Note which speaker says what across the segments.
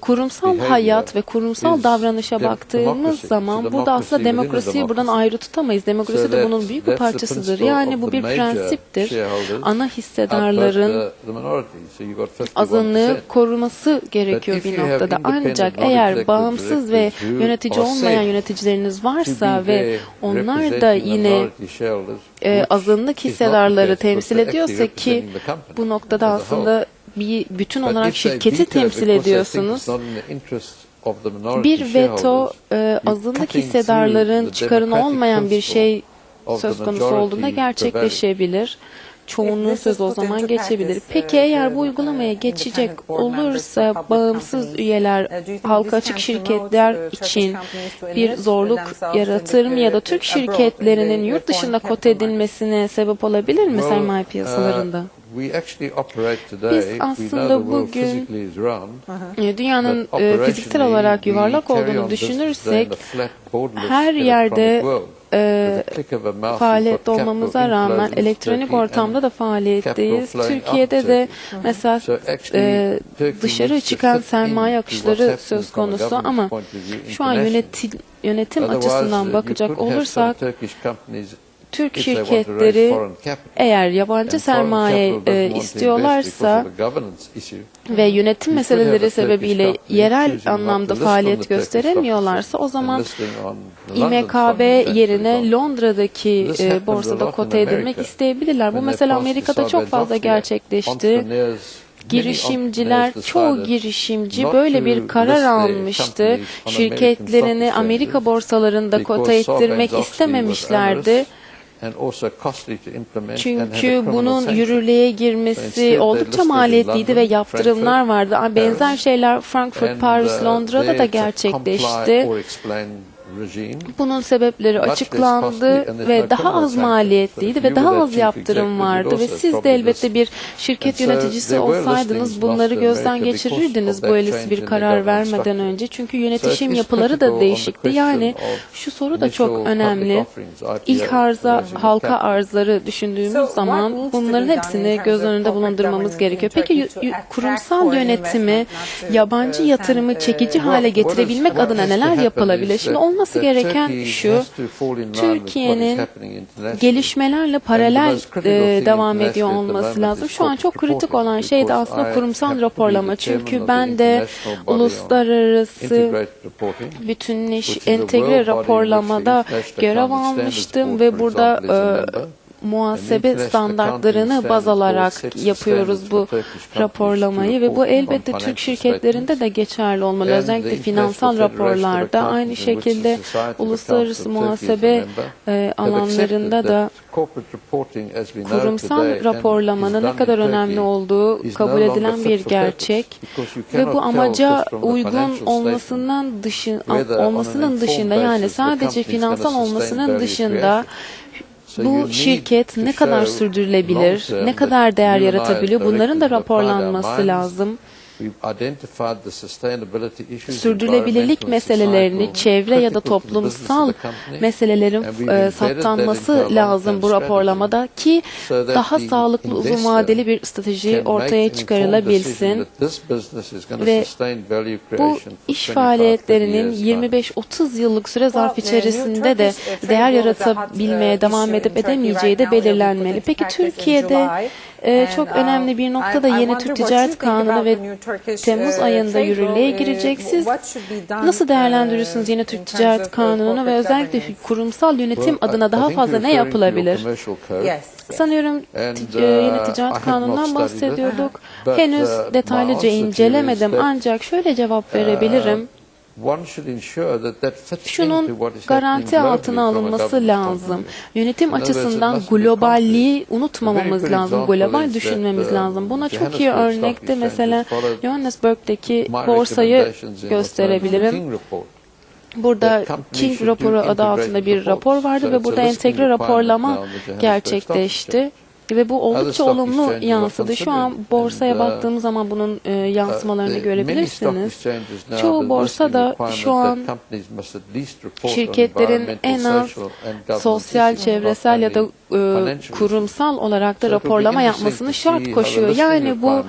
Speaker 1: kurumsal hayat ve kurumsal davranışa baktığımız zaman burada aslında demokrasiyi buradan ayrı tutamayız. Demokrasi de bunun büyük bir parçasıdır. Yani bu bir prensiptir. Ana hissedarların
Speaker 2: the- the minority. So you got 51%.
Speaker 1: azınlığı koruması gerekiyor bir noktada. Ancak eğer bağımsız ve yönetici olmayan yöneticileriniz varsa ve onlar da yine e, azınlık hissedarları temsil ediyorsa ki bu noktada aslında bir bütün olarak şirketi temsil ediyorsunuz. Bir veto e, azınlık hissedarların çıkarına olmayan bir şey söz konusu olduğunda gerçekleşebilir.
Speaker 3: This
Speaker 1: sözü o zaman geçebilir. Peki
Speaker 3: uh,
Speaker 1: eğer bu uygulamaya
Speaker 3: uh,
Speaker 1: geçecek olursa bağımsız
Speaker 3: companies,
Speaker 1: üyeler
Speaker 3: uh,
Speaker 1: halka açık şirketler
Speaker 3: uh, Turkish
Speaker 1: için bir zorluk yaratır mı ya da Türk şirketlerinin yurt dışında kot edilmesine sebep olabilir mi sermaye
Speaker 2: uh,
Speaker 1: piyasalarında?
Speaker 2: today.
Speaker 1: Biz aslında bugün-. E, Dünyanın e, fiziksel olarak yuvarlak olduğunu düşünürsek her yerde. E,
Speaker 2: you've
Speaker 1: faaliyette olmamıza rağmen elektronik ortamda da faaliyetteyiz. Türkiye'de de mesela e, dışarı çıkan sermaye akışları söz konusu ama şu an yönetim, yönetim açısından bakacak olursak Türk şirketleri eğer yabancı sermaye e, istiyorlarsa ve yönetim meseleleri sebebiyle yerel anlamda faaliyet gösteremiyorlarsa o zaman İMKB yerine. Londra'daki e, borsada kote edilmek isteyebilirler. Bu mesela Amerika'da çok fazla gerçekleşti. Girişimciler, çoğu girişimci böyle bir karar almıştı. Şirketlerini Amerika borsalarında kota ettirmek istememişlerdi.
Speaker 2: Onerous and also costly to implement and had a
Speaker 1: Çünkü bunun yürürlüğe girmesi oldukça maliyetliydi ve yaptırımlar vardı. Benzer şeyler Frankfurt, Paris,
Speaker 2: uh,
Speaker 1: Londra'da da gerçekleşti. Bunun sebepleri açıklandı ve daha az maliyetliydi ve daha az yaptırım vardı ve siz de elbette bir şirket
Speaker 2: so
Speaker 1: yöneticisi olsaydınız bunları gözden geçirirdiniz bu
Speaker 2: change
Speaker 1: bir karar vermeden önce. Çünkü yönetişim yapıları da değişikti. Yani şu soru da çok önemli. İlk arza halka arzları düşündüğümüz zaman bunların hepsini göz önünde bulundurmamız gerekiyor. Peki kurumsal yönetimi yabancı
Speaker 3: uh,
Speaker 1: yatırımı
Speaker 3: uh,
Speaker 1: çekici hale getirebilmek adına neler yapılabilir? Şimdi
Speaker 2: that- that
Speaker 1: gereken şu. Türkiye'nin gelişmelerle paralel e, devam ediyor olması lazım. Şu an çok kritik olan şey de aslında kurumsal raporlama. Çünkü ben de uluslararası bütünleş, entegre raporlamada görev almıştım ve burada e. muhasebe standartlarını baz alarak yapıyoruz bu raporlamayı ve bu elbette Türk şirketlerinde de geçerli olmalı. Özellikle finansal raporlarda aynı şekilde uluslararası muhasebe e, alanlarında da kurumsal raporlamanın ne kadar önemli olduğu kabul edilen bir gerçek ve bu amaca uygun olmasından dışı olmasının dışında yani sadece finansal olmasının dışında bu şirket ne kadar sürdürülebilir, ne kadar değer yaratabiliyor bunların da raporlanması lazım.
Speaker 2: We've identified the sustainability issues,
Speaker 1: Sürdürülebilirlik meselelerini çevre ya da toplumsal meselelerin e, saptanması lazım bu raporlamada ki daha sağlıklı uzun vadeli bir strateji ortaya çıkarılabilsin. Ve Bu iş
Speaker 2: 25-30
Speaker 1: faaliyetlerinin
Speaker 2: years time.
Speaker 1: 25-30 yıllık süre zarf içerisinde de
Speaker 3: uh,
Speaker 1: değer yaratabilmeye
Speaker 3: uh,
Speaker 1: devam edip edemeyeceği de belirlenmeli. Peki Türkiye'de E,
Speaker 3: And,
Speaker 1: çok
Speaker 3: um,
Speaker 1: önemli bir nokta da yeni Türk Ticaret Kanunu ve Temmuz
Speaker 3: uh,
Speaker 1: ayında yürürlüğe.
Speaker 3: Uh,
Speaker 1: girecek. Siz nasıl değerlendiriyorsunuz yeni
Speaker 3: uh,
Speaker 1: Türk Ticaret
Speaker 3: of, uh,
Speaker 1: Kanunu ve özellikle kurumsal yönetim adına daha fazla ne yapılabilir? Sanıyorum e, yeni
Speaker 2: uh,
Speaker 1: ticaret kanunundan bahsediyorduk. Henüz
Speaker 2: uh,
Speaker 1: detaylıca incelemedim ancak şöyle cevap verebilirim. Şunun garanti altına alınması lazım. Yönetim açısından globalliği unutmamamız lazım. Global düşünmemiz
Speaker 2: uh,
Speaker 1: lazım. Buna çok iyi örnekte mesela Johannesburg'daki borsayı gösterebilirim. Burada King raporu adı altında bir rapor vardı ve burada entegre raporlama gerçekleşti. Ve bu oldukça olumlu yansıdı. Şu an borsaya
Speaker 2: and, uh,
Speaker 1: baktığımız zaman bunun e, yansımalarını
Speaker 2: Uh,
Speaker 1: görebilirsiniz. Çoğu
Speaker 2: listing requirement
Speaker 1: şu an şirketlerin en az sosyal, çevresel ya da e, kurumsal olarak da raporlama yapmasını şart koşuyor. Yani bu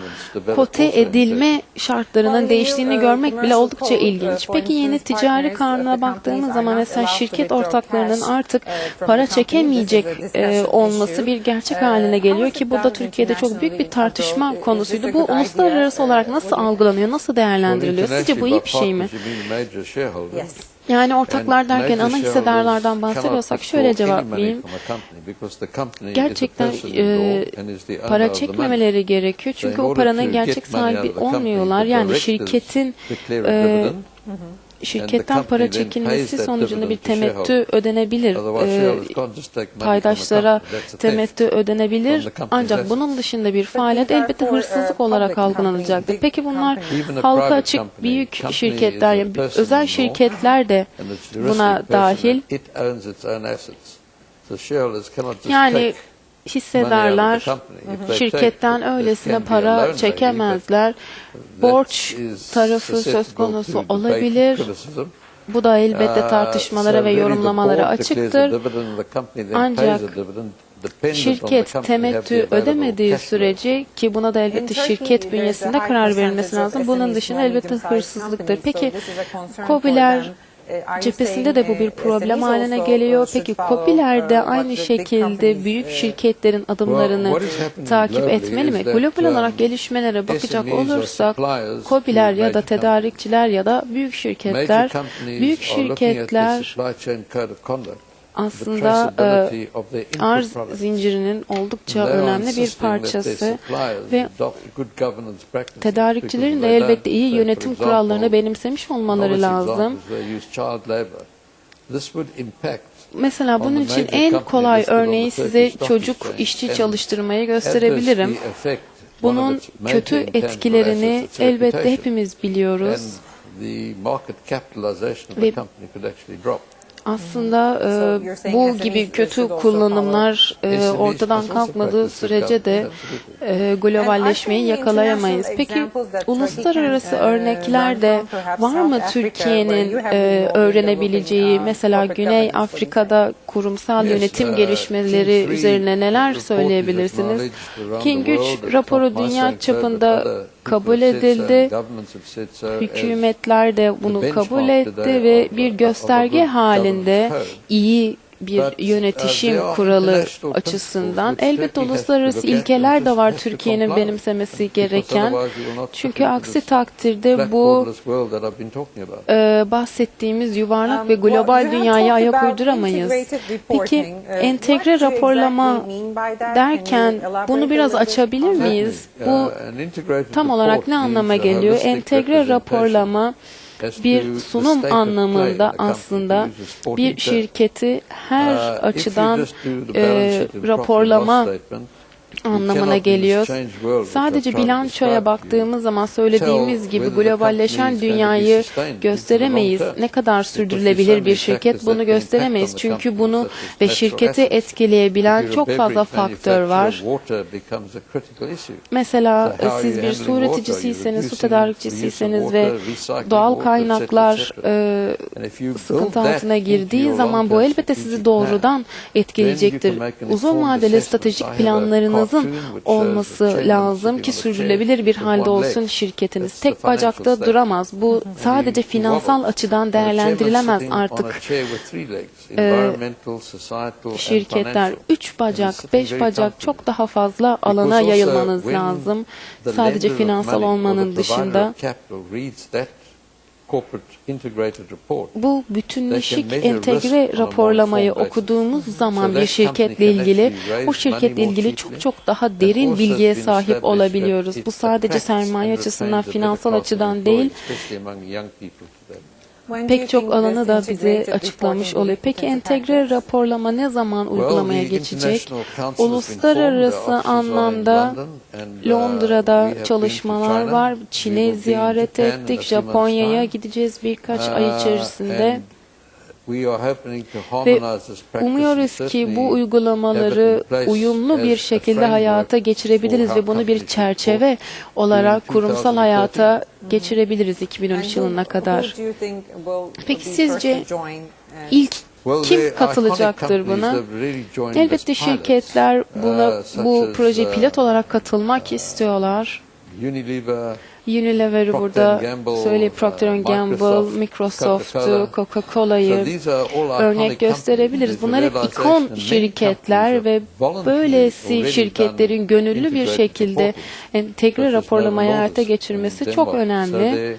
Speaker 1: kote edilme şartlarının değiştiğini
Speaker 3: uh,
Speaker 1: görmek bile oldukça
Speaker 3: uh,
Speaker 1: ilginç. Peki yeni ticari kanuna
Speaker 3: the
Speaker 1: baktığımız zaman mesela şirket ortaklarının artık
Speaker 3: uh,
Speaker 1: para çekemeyecek e, olması bir gerçek
Speaker 3: Uh,
Speaker 1: haline geliyor ki bu da Türkiye'de çok büyük bir tartışma konusuydu. Bu uluslararası olarak nasıl algılanıyor, nasıl değerlendiriliyor? Sizce bu iyi bir şey mi? Yani ortaklar derken ana hissedarlardan bahsediyorsak şöyle cevap vereyim. Gerçekten e, para çekmemeleri gerekiyor. Çünkü o paranın gerçek sahibi olmuyorlar. Yani şirketin e, şirketten para çekilmesi sonucunda bir temettü ödenebilir. E, paydaşlara temettü ödenebilir. Ancak bunun dışında bir faaliyet elbette
Speaker 3: for, uh,
Speaker 1: hırsızlık olarak algılanacaktır. Peki bunlar halka açık büyük şirketler, yani özel şirketler de buna dahil. Yani hissedarlar şirketten öylesine para çekemezler. Borç tarafı söz konusu olabilir. Bu da elbette tartışmalara ve yorumlamalara açıktır. Ancak Şirket temettü ödemediği sürece ki buna da elbette şirket bünyesinde karar verilmesi lazım. Bunun dışında elbette hırsızlıktır. Peki COBİ'ler cephesinde de bu bir problem haline geliyor. Peki COBİ'ler de aynı şekilde büyük şirketlerin adımlarını takip etmeli mi? Global olarak gelişmelere bakacak olursak COBİ'ler ya da tedarikçiler ya da büyük şirketler, büyük şirketler aslında e, arz zincirinin oldukça önemli bir parçası ve tedarikçilerin de elbette iyi yönetim kurallarını benimsemiş olmaları lazım. Mesela bunun için en kolay örneği size çocuk işçi çalıştırmayı gösterebilirim. Bunun kötü etkilerini elbette hepimiz biliyoruz. Ve aslında e, bu gibi kötü kullanımlar e, ortadan kalkmadığı sürece de e, globalleşmeyi yakalayamayız. Peki uluslararası örnekler de var mı Türkiye'nin e, öğrenebileceği mesela Güney Afrika'da kurumsal yönetim gelişmeleri üzerine neler söyleyebilirsiniz? King Güç raporu dünya çapında kabul edildi. Hükümetler de bunu kabul etti ve bir gösterge halinde iyi bir yönetişim kuralı açısından elbette uluslararası ilkeler de var Türkiye'nin benimsemesi gereken. Çünkü aksi takdirde bu e, bahsettiğimiz yuvarlak ve global dünyaya ayak uyduramayız. Peki entegre raporlama derken bunu biraz açabilir miyiz? Bu tam olarak ne anlama geliyor? Entegre raporlama bir sunum anlamında aslında bir şirketi her açıdan e, raporlama anlamına geliyor. Sadece bilançoya baktığımız zaman söylediğimiz gibi globalleşen dünyayı gösteremeyiz. Ne kadar sürdürülebilir bir şirket bunu gösteremeyiz. Çünkü bunu ve şirketi etkileyebilen çok fazla faktör var. Mesela siz bir su üreticisiyseniz, su tedarikçisiyseniz ve doğal kaynaklar e, sıkıntı altına girdiği zaman bu elbette sizi doğrudan etkileyecektir. Uzun vadeli stratejik planlarınızın olması lazım ki sürdürülebilir bir halde olsun şirketiniz. Tek bacakta duramaz. Bu sadece finansal açıdan değerlendirilemez artık. Ee, şirketler üç bacak, beş bacak çok daha fazla alana yayılmanız lazım. Sadece finansal olmanın dışında. Bu bütünleşik entegre raporlamayı okuduğumuz zaman bir şirketle ilgili o şirketle ilgili çok çok daha derin bilgiye sahip olabiliyoruz. Bu sadece sermaye açısından, finansal açıdan değil, pek çok alanı da bize açıklamış oluyor. Peki entegre raporlama ne zaman uygulamaya geçecek? Uluslararası anlamda Londra'da çalışmalar var. Çin'i ziyaret ettik. Japonya'ya gideceğiz birkaç ay içerisinde. Ve umuyoruz ki bu uygulamaları uyumlu bir şekilde
Speaker 2: framework
Speaker 1: hayata geçirebiliriz ve bunu bir
Speaker 2: companies
Speaker 1: çerçeve olarak kurumsal
Speaker 2: 2030.
Speaker 1: hayata geçirebiliriz 2013 yılına kadar. Peki sizce İlk
Speaker 2: Well,
Speaker 1: kim katılacaktır buna?
Speaker 2: companies have really joined
Speaker 1: Elbette şirketler buna
Speaker 2: uh, such
Speaker 1: bu
Speaker 2: as,
Speaker 1: proje
Speaker 2: uh,
Speaker 1: pilot olarak katılmak istiyorlar.
Speaker 2: Unilever,
Speaker 1: Unilever'ı
Speaker 2: Procter
Speaker 1: burada
Speaker 2: Gamble,
Speaker 1: söyle Procter
Speaker 2: uh,
Speaker 1: Gamble,
Speaker 2: Microsoft,
Speaker 1: Microsoft'u,
Speaker 2: Coca-Cola. So
Speaker 1: Coca-Cola'yı örnek gösterebiliriz. Bunlar hep ikon şirketler ve böylesi şirketlerin gönüllü bir şekilde entegre raporlamayı
Speaker 2: Novo
Speaker 1: hayata geçirmesi çok önemli.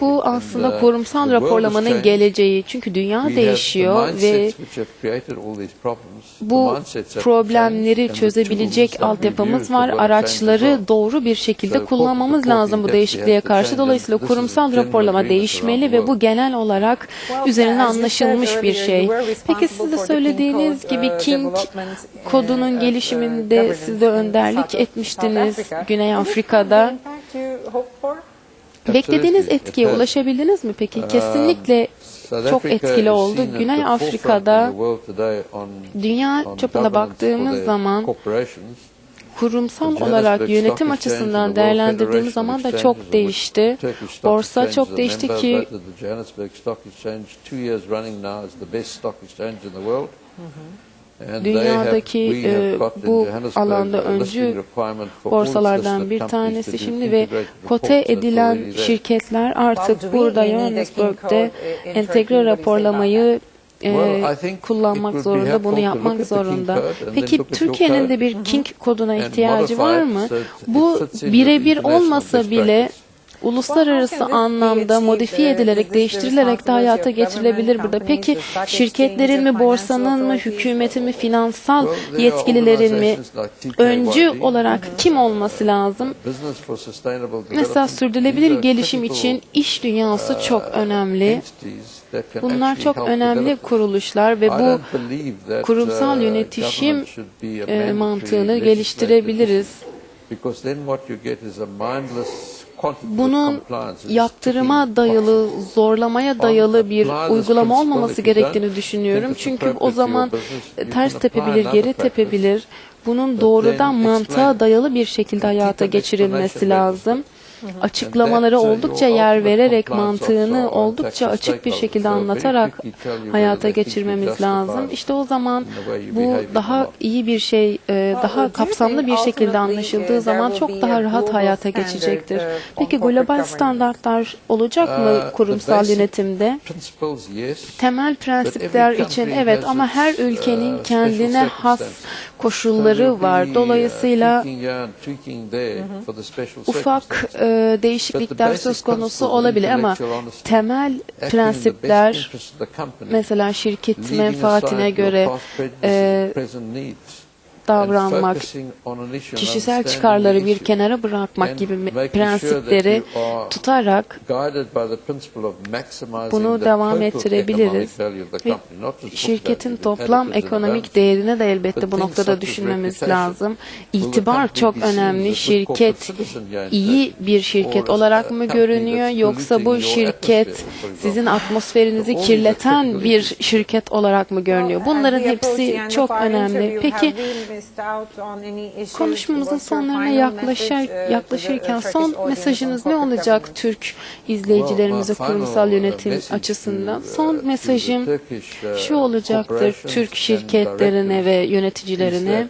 Speaker 1: Bu aslında
Speaker 2: uh,
Speaker 1: kurumsal raporlamanın geleceği. Çünkü dünya
Speaker 2: We have the
Speaker 1: değişiyor ve
Speaker 2: mindsets which have created all these problems. The
Speaker 1: bu
Speaker 2: mindsets have
Speaker 1: problemleri çözebilecek altyapımız var. Araçları doğru bir şekilde kullanmamız lazım bu değişikliğe karşı. Dolayısıyla kurumsal raporlama değişmeli ve bu genel olarak üzerine anlaşılmış bir şey. Peki siz de söylediğiniz gibi King kodunun gelişiminde siz de önderlik etmiştiniz Güney Afrika'da. Beklediğiniz etkiye ulaşabildiniz mi peki? Kesinlikle
Speaker 2: South
Speaker 1: çok etkili oldu. Güney Afrika'da dünya çapına baktığımız zaman kurumsal
Speaker 2: The
Speaker 1: olarak yönetim açısından değerlendirdiğimiz zaman da çok değişti. Borsa çok değişti ki
Speaker 2: Johannesburg Stock Exchange two years running now is the best stock exchange in the world.
Speaker 1: Dünyadaki, e, bu alanda öncü borsalardan bir tanesi şimdi ve kote edilen şirketler artık burada Johannesburg'de
Speaker 3: in
Speaker 1: entegre raporlamayı e, kullanmak zorunda, bunu yapmak zorunda. Peki Türkiye'nin de bir King koduna ihtiyacı var mı? Bu birebir olmasa bile. Uluslararası anlamda modifiye edilerek, değiştirilerek de hayata geçirilebilir burada. Peki şirketlerin mi, borsanın mı, hükümetin mi, finansal yetkililerin mi öncü olarak kim olması lazım? Mesela sürdürülebilir gelişim için iş dünyası çok
Speaker 2: uh,
Speaker 1: önemli. Bunlar çok önemli kuruluşlar ve bu kurumsal
Speaker 2: uh,
Speaker 1: yönetişim
Speaker 2: mandatory
Speaker 1: mantığını geliştirebiliriz.
Speaker 2: Because then what you get is a mindless quantity of
Speaker 1: Bunun yaptırıma dayalı, zorlamaya dayalı bir uygulama olmaması gerektiğini düşünüyorum. Çünkü o zaman ters tepebilir, geri tepebilir. Bunun doğrudan mantığa dayalı bir şekilde hayata geçirilmesi lazım.
Speaker 2: Uh,
Speaker 1: oldukça yer vererek mantığını oldukça açık bir şekilde anlatarak hayata geçirmemiz lazım. İşte o zaman bu daha iyi bir şey, e, daha kapsamlı bir şekilde anlaşıldığı zaman çok daha rahat hayata geçecektir. Peki global standartlar olacak mı
Speaker 2: Uh,
Speaker 1: kurumsal yönetimde? Temel prensipler için evet ama her
Speaker 2: uh,
Speaker 1: ülkenin kendine has koşulları var.
Speaker 2: uh,
Speaker 1: Dolayısıyla ufak e, değişiklikler söz konusu olabilir ama temel prensipler mesela şirket menfaatine göre e, davranmak, kişisel çıkarları bir kenara bırakmak gibi prensipleri tutarak bunu devam ettirebiliriz. Ve şirketin toplam ekonomik değerine de elbette bu noktada düşünmemiz lazım. İtibar çok önemli. Şirket iyi bir şirket olarak mı görünüyor yoksa bu şirket sizin atmosferinizi kirleten bir şirket olarak mı görünüyor? Bunların hepsi çok önemli. Peki konuşmamızın sonlarına yaklaşır, yaklaşırken son mesajınız ne olacak Türk izleyicilerimize kurumsal
Speaker 2: uh,
Speaker 1: yönetim açısından?
Speaker 2: uh,
Speaker 1: Son mesajım
Speaker 2: uh,
Speaker 1: şu olacaktır Türk şirketlerine ve yöneticilerine.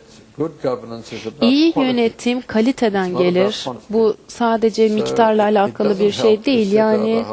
Speaker 1: İyi yönetim kaliteden gelir. Bu sadece miktarla alakalı bir şey değil. Yani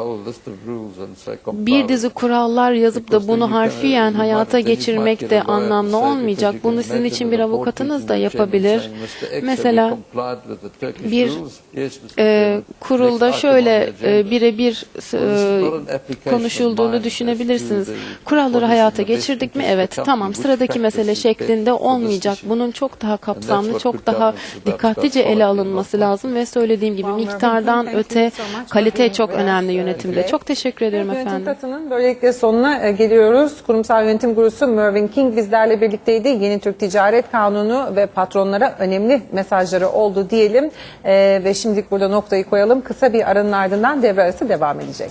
Speaker 1: bir dizi kurallar yazıp da bunu harfiyen
Speaker 2: you
Speaker 1: hayata geçirmek de anlamlı olmayacak. Bunu sizin için bir avukatınız da yapabilir.
Speaker 2: saying, "Mr. X, have you
Speaker 1: Mesela
Speaker 2: the Turkish
Speaker 1: bir e,
Speaker 2: Chairman."
Speaker 1: kurulda şöyle e, birebir e, konuşulduğunu düşünebilirsiniz. Kuralları hayata geçirdik mi? Evet. Tamam. Sıradaki mesele şeklinde olmayacak. Bunun çok daha kapsamlı, çok daha dikkatlice ele alınması lazım ve söylediğim gibi miktardan öte kalite çok önemli yönetimde. Çok teşekkür ederim
Speaker 3: Yönetim
Speaker 1: efendim.
Speaker 3: katının böylelikle sonuna e, geliyoruz. Kurumsal yönetim gurusu Mervyn King bizlerle birlikteydi. Yeni Türk Ticaret Kanunu ve patronlara önemli mesajları oldu diyelim. E, ve şimdilik burada noktayı koyalım. Kısa bir aranın ardından devre arası devam edecek.